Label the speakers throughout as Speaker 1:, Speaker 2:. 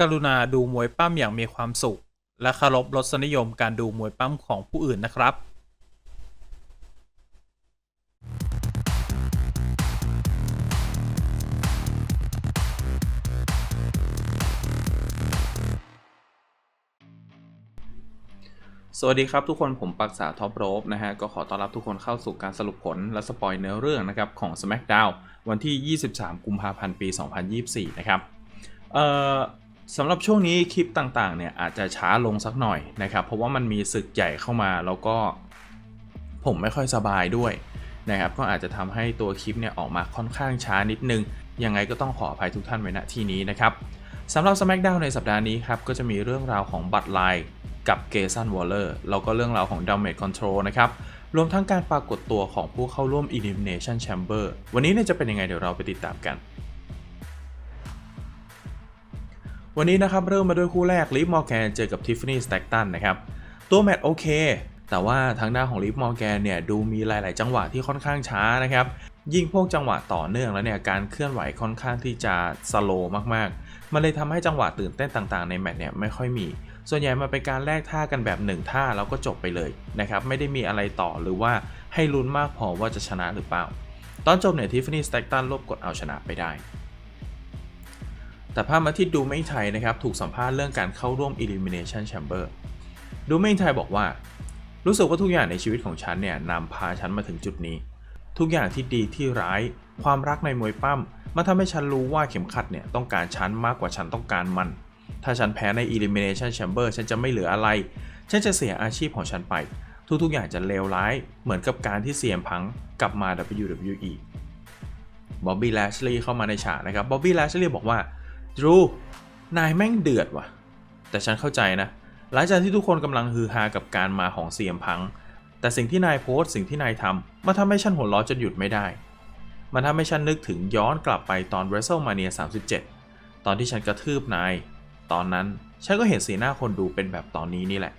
Speaker 1: กรุณาดูมวยปั้มอย่างมีความสุข และเคารพรสนิยมการดูมวยปั้มของผู้อื่นนะครับสวัสดีครับทุกคนผมปักษาท็อปโรบนะฮะ ก็ขอต้อนรับทุกคนเข้าสู่การสรุปผลและสปอยเนื้อเรื่องนะครับ ของ SmackDown วันที่ 23 กุมภาพันธ์ ปี 2024 นะครับ เอ่อ สำหรับช่วงนี้คลิปต่างๆเนี่ยอาจจะช้าลงสักหน่อยนะครับ เพราะว่ามันมีศึกใหญ่เข้ามาแล้วก็ผมไม่ค่อยสบายด้วยนะครับ ก็อาจจะทำให้ตัวคลิปเนี่ยออกมาค่อนข้างช้านิดนึง ยังไงก็ต้องขออภัยทุกท่านไว้ณที่นี้นะครับสำหรับ SmackDown ในสัปดาห์นี้ครับก็จะมีเรื่องราวของบัตไลน์กับเกซันวอลเลอร์แล้วก็เรื่องราวของ Damage Control นะครับรวมทั้งการปรากฏตัวของผู้เข้าร่วม Elimination Chamber วันนี้เนี่ยจะเป็นยังไงเดี๋ยวเราไปติดตามกัน วันนี้นะครับเริ่มมาด้วยคู่แรกลิฟมอร์แกนเจอกับทิฟฟานี่สแต็กตันนะครับตัวแมตช์โอเค แต่ว่าทางด้านของลิฟมอร์แกนเนี่ยดูมีหลาย ๆ จังหวะที่ค่อนข้างช้านะครับยิ่งพวกจังหวะต่อเนื่องแล้วเนี่ยการเคลื่อนไหวค่อนข้างที่จะสโลมากๆ มันเลยทำให้จังหวะตื่นเต้นต่าง ๆ ในแมตช์เนี่ยไม่ค่อยมี ส่วนใหญ่มันเป็นการแลกท่ากันแบบหนึ่งท่าแล้วก็จบไปเลยนะครับไม่ได้มีอะไรต่อหรือว่าให้ลุ้นมากพอว่าจะชนะหรือเปล่า ตอนจบเนี่ยทิฟฟานี่สแต็กตันรวบกดเอาชนะไปได้ แต่ภาพมาที่ดูไม่ไทยนะครับถูกสัมภาษณ์เรื่องการเข้าร่วม Elimination Chamber ดูไม่ไทยบอกว่า รู้สึกว่าทุกอย่างในชีวิตของฉันเนี่ยนำพาฉันมาถึงจุดนี้ ทุกอย่างที่ดีที่ร้าย ความรักในมวยปั้มมันทำให้ฉันรู้ว่าเข็มขัดเนี่ยต้องการฉันมากกว่าฉันต้องการมัน ถ้าฉันแพ้ใน Elimination Chamber ฉันจะไม่เหลืออะไร ฉันจะเสียอาชีพของฉันไป ทุกๆอย่างจะเลวร้าย เหมือนกับการที่เสียมพังกลับมา WWE บ๊อบบี้แลชลีย์เข้ามาในฉากนะครับบ๊อบบี้แลชลีย์บอกว่า ดรูนายแม่งเดือดว่ะ แต่ฉันเข้าใจนะ หลังจากที่ทุกคนกำลังฮือฮากับการมาของเสียมพัง แต่สิ่งที่นายโพสต์สิ่งที่นายทำมันทำให้ฉันหัวเราะจนหยุดไม่ได้ มันทำให้ฉันนึกถึงย้อนกลับไปตอน WrestleMania 37 ตอนที่ฉันกระทืบนาย ตอนนั้นฉันก็เห็นสีหน้าคนดูเป็นแบบตอนนี้นี่แหละ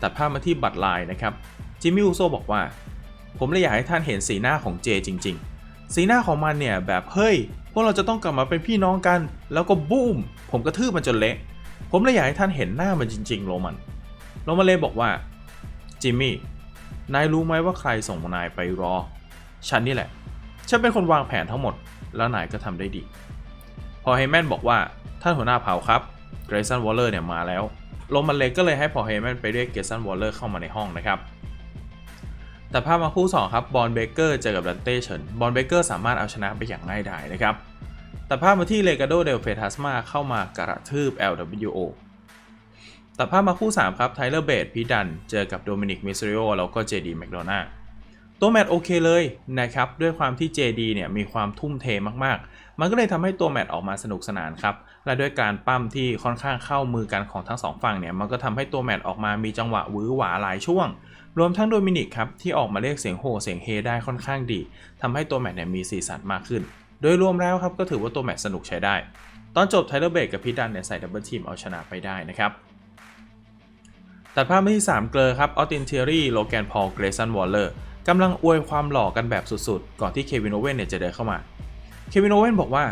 Speaker 1: ตัดภาพมาที่บัตรไลน์นะครับ จิมมี่อูโซบอกว่า ผมเลยอยากให้ท่านเห็นสีหน้าของเจจริง ๆ สีหน้าของมันเนี่ยแบบเฮ้ย วกเราจะต้องกลับมาเป็นพี่น้องกัน แล้วก็บูมผมกระทืบมันจนเละผมเลยอยากให้ท่านเห็นหน้ามันจริง ๆ โรมันโรมันเลยบอกว่าจิมมี่นายรู้ไหมว่าใครส่งนายไปรอ ฉันนี่แหละ ฉันเป็นคนวางแผนทั้งหมด แล้วนายก็ทำได้ดี พอเฮแมนบอกว่าท่านหัวหน้าเผ่าครับเกรซันวอลเลอร์เนี่ยมาแล้วโรมันเลกก็เลยให้พอเฮแมนไปเรียกเกรซันวอลเลอร์เข้ามาในห้องนะครับ แต่ภาพมาคู่ 2 ครับบอลเบเกอร์เจอกับดันเต้เฉินบอลเบเกอร์สามารถเอาชนะไปอย่างง่ายดายนะครับ แต่ภาพมาที่เลกาโดเดลเฟทัสมาเข้ามากระทืบ LWO แต่ภาพมาคู่ 3 ครับไทเลอร์เบดพีดัน เจอกับโดมินิกมิสซิโอแล้วก็เจดีแมคโดนา ตัวแมตช์โอเคเลยนะครับด้วยความที่ JD เนี่ยมีความทุ่มเทมากๆ มันก็เลยทำให้ตัวแมตช์ออกมาสนุกสนานครับ และด้วยการปั้มที่ค่อนข้างเข้ามือกันของทั้งสองฝั่งเนี่ยมันก็ทำให้ตัวแมตช์ออกมามีจังหวะวือหวาหลายช่วง รวมทั้งโดมินิกครับที่ออกมาเรียกเสียงโห่เสียงเฮได้ค่อนข้างดีทำให้ตัวแมตช์เนี่ยมีสีสันมากขึ้น โดยรวมแล้วครับก็ถือว่าตัวแมตช์สนุกใช้ได้ ตอนจบไทเลอร์เบดกับพีดันเนี่ยใส่ดับเบิลทีมเอาชนะไปได้นะครับตัดภาพมาที่ 3 เกลอครับออตินเทอรี่โลแกนพอลเกรซันวอลเลอร์ กำลังอวยความหล่อกันแบบสุดๆ ก่อนที่เควินโอเว่นเนี่ยจะเดินเข้ามา เควินโอเว่นบอกว่า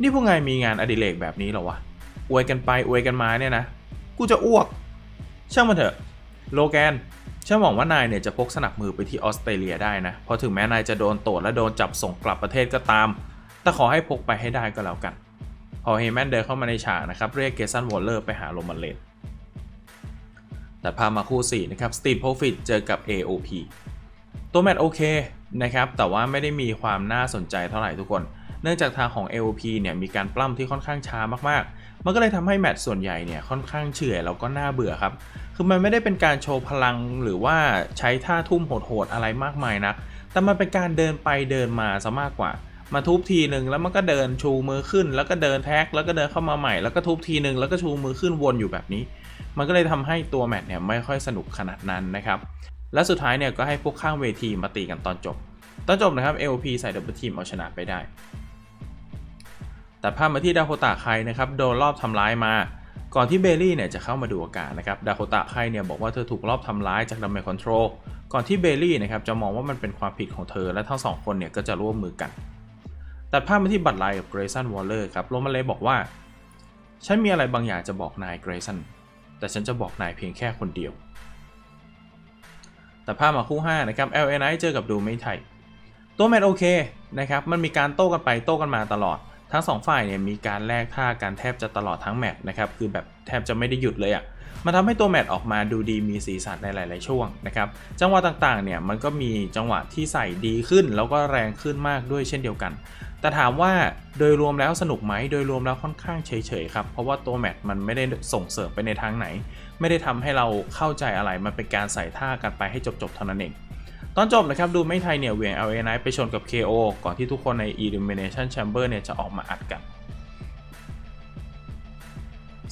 Speaker 1: นี่พวกไงมีงานอดิเรกแบบนี้หรอวะ อวยกันไปอวยกันมาเนี่ยนะ กูจะอ้วก ช่างมันเถอะ โลแกนฉันหวังว่านายเนี่ยจะพกสนับมือไปที่ออสเตรเลียได้นะ เพราะถึงแม้นายจะโดนตรวจและโดนจับส่งกลับประเทศก็ตาม แต่ขอให้พกไปให้ได้ก็แล้วกัน พอเฮแมนเดินเข้ามาในฉากนะครับ เรียกเกสันวอลเลอร์ไปหาโรมันเลนแต่พามาคู่4นะครับสตีฟโพฟิตเจอกับ AOP ตัวแมตช์โอเคนะครับแต่ว่าไม่ได้มีความน่าสนใจเท่าไหร่ทุกคน เนื่องจากทางของ AOP เนี่ยมีการปล้ำที่ค่อนข้างช้ามากๆ มันก็เลยทำให้แมตช์ส่วนใหญ่เนี่ยค่อนข้างเฉื่อยแล้วก็น่าเบื่อครับ คือมันไม่ได้เป็นการโชว์พลังหรือว่าใช้ท่าทุ่มโหดๆอะไรมากมายนะแต่มันเป็นการเดินไปเดินมาซะมากกว่า มาทุบทีหนึ่งแล้วมันก็เดินชูมือขึ้น แล้วก็เดินแท็กแล้วก็เดินเข้ามาใหม่ แล้วก็ทุบทีหนึ่งแล้วก็ชูมือขึ้นวนอยู่แบบนี้ มันก็เลยทำให้ตัวแมตช์เนี่ยไม่ค่อยสนุกขนาดนั้นนะครับ และสุดท้ายเนี่ยก็ให้พวกข้างเวทีมาตีกันตอนจบ ตอนจบนะครับ LP ใส่ดับเบิลทีมเอาชนะไปได้ แต่ภาพมาที่ดาโคตะไคนะครับโดนรอบทำร้ายมา ก่อนที่เบลลี่เนี่ยจะเข้ามาดูอาการนะครับดาโคตะไคเนี่ยบอกว่าเธอถูกรอบทำร้ายจากดัมเมคอนโทรลก่อนที่เบลลี่นะครับจะมองว่ามันเป็นความผิดของเธอและทั้งสองคนเนี่ยก็จะร่วมมือกันตัดภาพมาที่บัตรไลกับเกรซันวอลเลอร์ครับโรมันเลยบอกว่า ฉันมีอะไรบางอย่างจะบอกนายเกรซันแต่ฉันจะบอกนายเพียงแค่คนเดียว แต่ภาพมาคู่ 5 นะครับ LNI เจอกับดูไม่ไทย ตัวแมตช์โอเคนะครับ มันมีการโต้กันไปโต้กันมาตลอด ทั้งสองฝ่ายเนี่ยมีการแลกท่ากันแทบจะตลอดทั้งแมตช์นะครับ คือแบบแทบจะไม่ได้หยุดเลยอะ่ะมันทำให้ตัวแมตช์ออกมาดูดีมีสีสันในหลาย ๆ ช่วงนะครับ จังหวะต่าง ๆ เนี่ยมันก็มีจังหวะที่ใส่ดีขึ้น แล้วก็แรงขึ้นมากด้วยเช่นเดียวกัน แต่ถามว่าโดยรวมแล้วสนุกไหม โดยรวมแล้วค่อนข้างเฉย ๆ ครับ เพราะว่าตัวแมตช์มันไม่ได้ส่งเสริมไปในทางไหน ไม่ได้ทำให้เราเข้าใจอะไร มันเป็นการใส่ท่ากันไปให้จบๆเท่านั้นเอง ตอนจบนะครับ ดูไม่ไทยเนี่ยเหวียง LA n i g h t ไปชนกับ KO ก่อนที่ทุกคนใน Elimination Chamber เนี่ยจะออกมาอัดกัน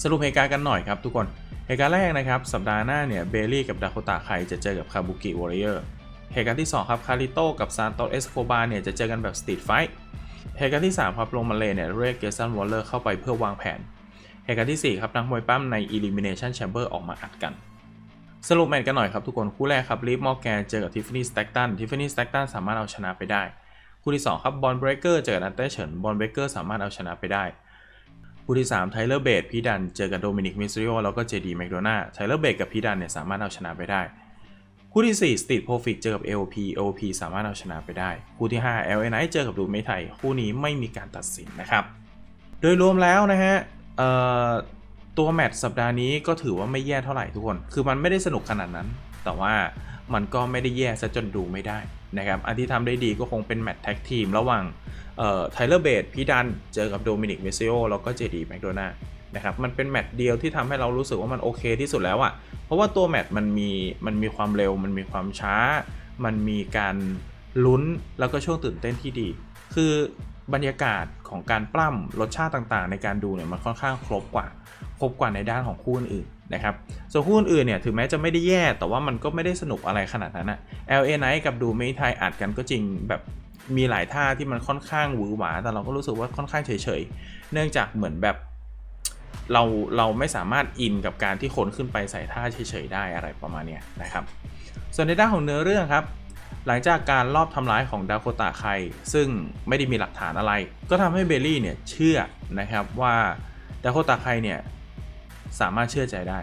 Speaker 1: สรุปเหตุการณ์กันหน่อยครับทุกคน เหตุการณ์แรกนะครับ สัปดาห์หน้าเนี่ยเบลลี่กับดาโคตาไคจะเจอกับคาบุกิวอริเออร์เหตุการณ์ที่ 2 ครับคาริโตกับซานโตเอสโคบาเนี่ยจะเจอกันแบบสตรีทไฟท์เหตุการณ์ที่ 3 ครับโรมาเลเนี่ยเรียกเกสันวอลเลอร์เข้าไปเพื่อวางแผน เหตุการณ์ที่ 4 ครับนักมวยปั้มใน Elimination Chamber ออกมาอัดกันสรุปแมตช์กันหน่อยครับทุกคนคู่แรกครับลีฟมอร์แกนเจอกับทิฟฟานี่สแต็กตันทิฟฟานี่สแต็กตันสามารถเอาชนะไปได้ คู่ที่ 2 ครับบอลเบรเกอร์เจอกับนันเต้เฉินบอลเบรเกอร์สามารถเอาชนะไปได้ คู่ที่ 3 ไทเลอร์เบดพีดันเจอกับโดมินิกมิสริโอแล้วก็เจดีแมคโดนาไทเลอร์เบดกับพีดันเนี่ยสามารถเอาชนะไปได้ คู่ที่4 Street Profit เจอกับ LP LP สามารถเอาชนะไปได้ คู่ที่ 5 LNI เจอกับดูไม่ไทย คู่นี้ไม่มีการตัดสินนะครับ โดยรวมแล้วนะฮะ เอ่อตัวแมตช์สัปดาห์นี้ก็ถือว่าไม่แย่เท่าไหร่ทุกคน คือมันไม่ได้สนุกขนาดนั้น แต่ว่ามันก็ไม่ได้แย่ซะจนดูไม่ได้นะครับ อันที่ทำได้ดีก็คงเป็นแมตช์แท็กทีมระหว่างไทเลอร์เบดพี่ดัน เจอกับโดมินิกเมซิโอแล้วก็เจดีแมคโดนานะครับ มันเป็นแมตช์เดียวที่ทำให้เรารู้สึกว่ามันโอเคที่สุดแล้วอะ่ะเพราะว่าตัวแมตช์มันมีมันมีความเร็ว มันมีความช้า มันมีการลุ้นแล้วก็ช่วงตื่นเต้นที่ดี คือ บรรยากาศของการปล้ำรสชาติต่างๆ ในการดูเนี่ยมันค่อนข้างครบกว่า ครบกว่าในด้านของคู่อื่นๆนะครับส่วนคู่อื่นๆเนี่ยถึงแม้จะไม่ได้แย่ แต่ว่ามันก็ไม่ได้สนุกอะไรขนาดนั้นอะ LA Night กับดูไม่ไทยอัดกันก็จริงแบบมีหลายท่าที่มันค่อนข้างหวือหวา แต่เราก็รู้สึกว่าค่อนข้างเฉยๆ เนื่องจากเหมือนแบบเราเราไม่สามารถอินกับการที่คนขึ้นไปใส่ท่าเฉยๆได้อะไรประมาณเนี้ยนะครับ ส่วนในด้านของเนื้อเรื่องครับ หลังจากการลอบทำร้ายของดาโคตาไคซึ่งไม่ได้มีหลักฐานอะไร ก็ทำให้เบลลี่เนี่ยเชื่อนะครับว่าดาโคตาไคเนี่ยสามารถเชื่อใจได้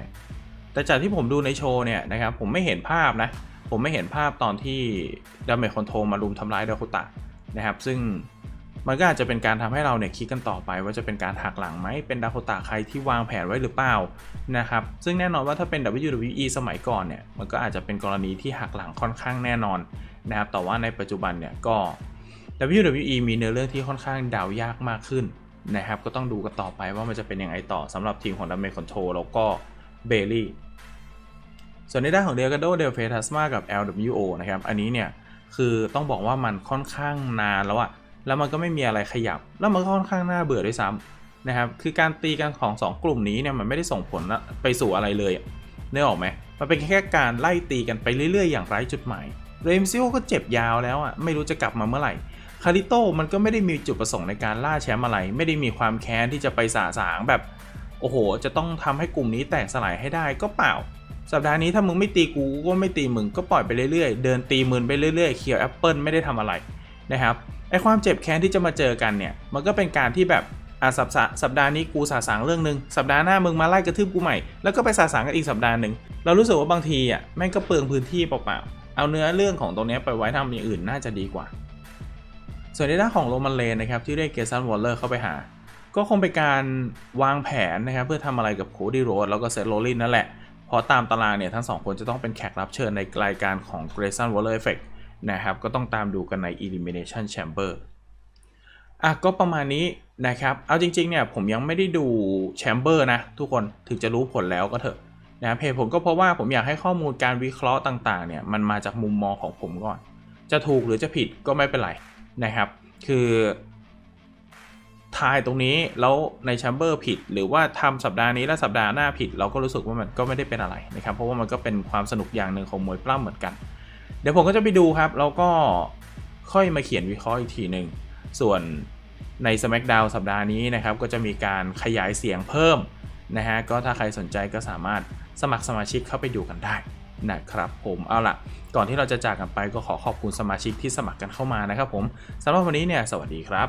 Speaker 1: แต่จากที่ผมดูในโชว์เนี่ยนะครับผมไม่เห็นภาพนะ ผมไม่เห็นภาพตอนที่ดาเมจคอนโทรมารุมทำร้ายดาโคตะนะครับ ซึ่ง มันก็อาจจะเป็นการทำให้เราเนี่ยคิดกันต่อไป ว่าจะเป็นการหักหลังไหมเป็นดาโคตะใครที่วางแผนไว้หรือเปล่านะครับซึ่งแน่นอนว่าถ้าเป็น WWE สมัยก่อนเนี่ยมันก็อาจจะเป็นกรณีที่หักหลังค่อนข้างแน่นอนนะครับแต่ว่าในปัจจุบันเนี่ยก็ WWE มีเนื้อเรื่องที่ค่อนข้างเดายากมากขึ้นนะครับก็ต้องดูกันต่อไปว่ามันจะเป็นยังไงต่อสำหรับทีมของดัมเมคอนโทรแล้วก็เบลลี่ส่วนในด้านของเดลกาโดเดลเฟทัสมากับ LWO นะครับอันนี้เนี่ยคือต้องบอกว่ามันค่อนข้างนานแล้วอะ แล้วมันก็ไม่มีอะไรขยับ แล้วมันก็ค่อนข้างน่าเบื่อด้วยซ้ำนะครับคือการตีกันของ 2 กลุ่มนี้เนี่ยมันไม่ได้ส่งผลไปสู่อะไรเลยเนึกออกไหมมันเป็นแค่การไล่ตีกันไปเรื่อยๆ อย่างไร้จุดหมายเรมซิโอก็เจ็บยาวแล้วอะไม่รู้จะกลับมาเมื่อไหร่คาริโต้มันก็ไม่ได้มีจุดประสงค์ในการล่าแชมป์อะไร ไม่ได้มีความแค้นที่จะไปสาสางแบบ โอ้โห จะต้องทำให้กลุ่มนี้แตกสลายให้ได้ก็เปล่า สัปดาห์นี้ถ้ามึงไม่ตีกูกูก็ไม่ตีมึงก็ปล่อยไปเรื่อยๆ เดินตีมืนไปเรื่อยๆเคียวแอปเปิลไม่ได้ทำอะไรนะครับ ไอความเจ็บแค้นที่จะมาเจอกันเนี่ย มันก็เป็นการที่แบบอะสัปดาห์สัปดาห์นี้กูสาสางเรื่องหนึ่งสัปดาห์หน้ามึงมาไล่กระทืบกูใหม่แล้วก็ไปสาสางกันอีกสัปดาห์หนึ่งเรารู้สึกว่าบางทีอะแม่งก็เปลืองพื้นที่เปล่าๆเอาเนื้อเรื่องของตรงนี้ไปไว้ทำอย่างอื่นน่าจะดีกว่า ส่วนในด้านของโรมันเลนนะครับที่เรียกเกสันวอลเลอร์เข้าไปหา ก็คงเป็นการวางแผนนะครับเพื่อทำอะไรกับโคดี้โรดแล้วก็เซธโรลินนั่นแหละเพราะตามตารางเนี่ยทั้งสองคนจะต้องเป็นแขกรับเชิญในรายการของ Grayson Waller Effect น นะครับ ก็ต้องตามดูกันใน Elimination Chamber อะก็ประมาณนี้นะครับ เอาจริงๆเนี่ยผมยังไม่ได้ดู Chamber นะทุกคนถึงจะรู้ผลแล้วก็เถอะนะเหตุผลก็เพราะว่าผมอยากให้ข้อมูลการวิเคราะห์ต่างๆเนี่ยมันมาจากมุมมองของผมก่อน จะถูกหรือจะผิดก็ไม่เป็นไรนะครับ คือทายตรงนี้แล้วในแชมเบอร์ผิด หรือว่าทำสัปดาห์นี้แล้วสัปดาห์หน้าผิด เราก็รู้สึกว่ามันก็ไม่ได้เป็นอะไรนะครับ เพราะว่ามันก็เป็นความสนุกอย่างหนึ่งของมวยปล้ำเหมือนกัน เดี๋ยวผมก็จะไปดูครับ แล้วก็ค่อยมาเขียนวิเคราะห์อีกทีหนึ่งส่วนใน SmackDown สัปดาห์นี้นะครับ ก็จะมีการขยายเสียงเพิ่มนะฮะ ก็ถ้าใครสนใจก็สามารถสมัครสมาชิกเข้าไปดูกันได้นะครับผมเอาล่ะก่อนที่เราจะจากกันไปก็ขอขอบคุณสมาชิกที่สมัครกันเข้ามานะครับผมสำหรับวันนี้เนี่ยสวัสดีครับ